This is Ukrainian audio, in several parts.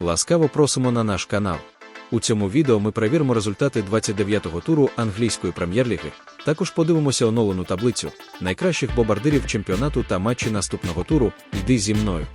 Ласкаво просимо на наш канал. У цьому відео ми перевіримо результати 29-го туру англійської прем'єр-ліги. Також подивимося оновлену таблицю найкращих бомбардирів чемпіонату та матчі наступного туру. Йди зі мною.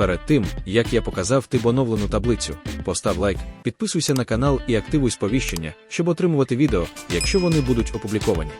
Перед тим, як я показав ти оновлену таблицю, постав лайк, підписуйся на канал і активуй сповіщення, щоб отримувати відео, якщо вони будуть опубліковані.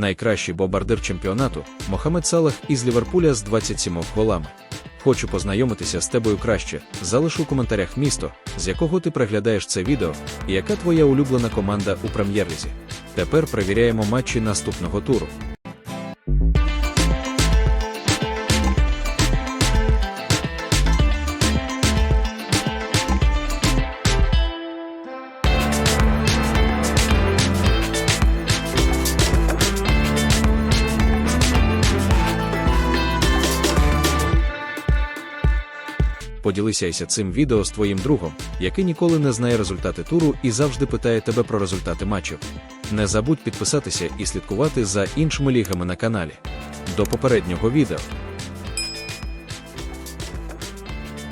Найкращий бомбардир чемпіонату Мохамед Салах із Ліверпуля з 27 голами. Хочу познайомитися з тобою краще. Залиш у коментарях місто, з якого ти приглядаєш це відео, і яка твоя улюблена команда у прем'єр-лізі. Тепер перевіряємо матчі наступного туру. Поділися цим відео з твоїм другом, який ніколи не знає результати туру і завжди питає тебе про результати матчів. Не забудь підписатися і слідкувати за іншими лігами на каналі. До попереднього відео.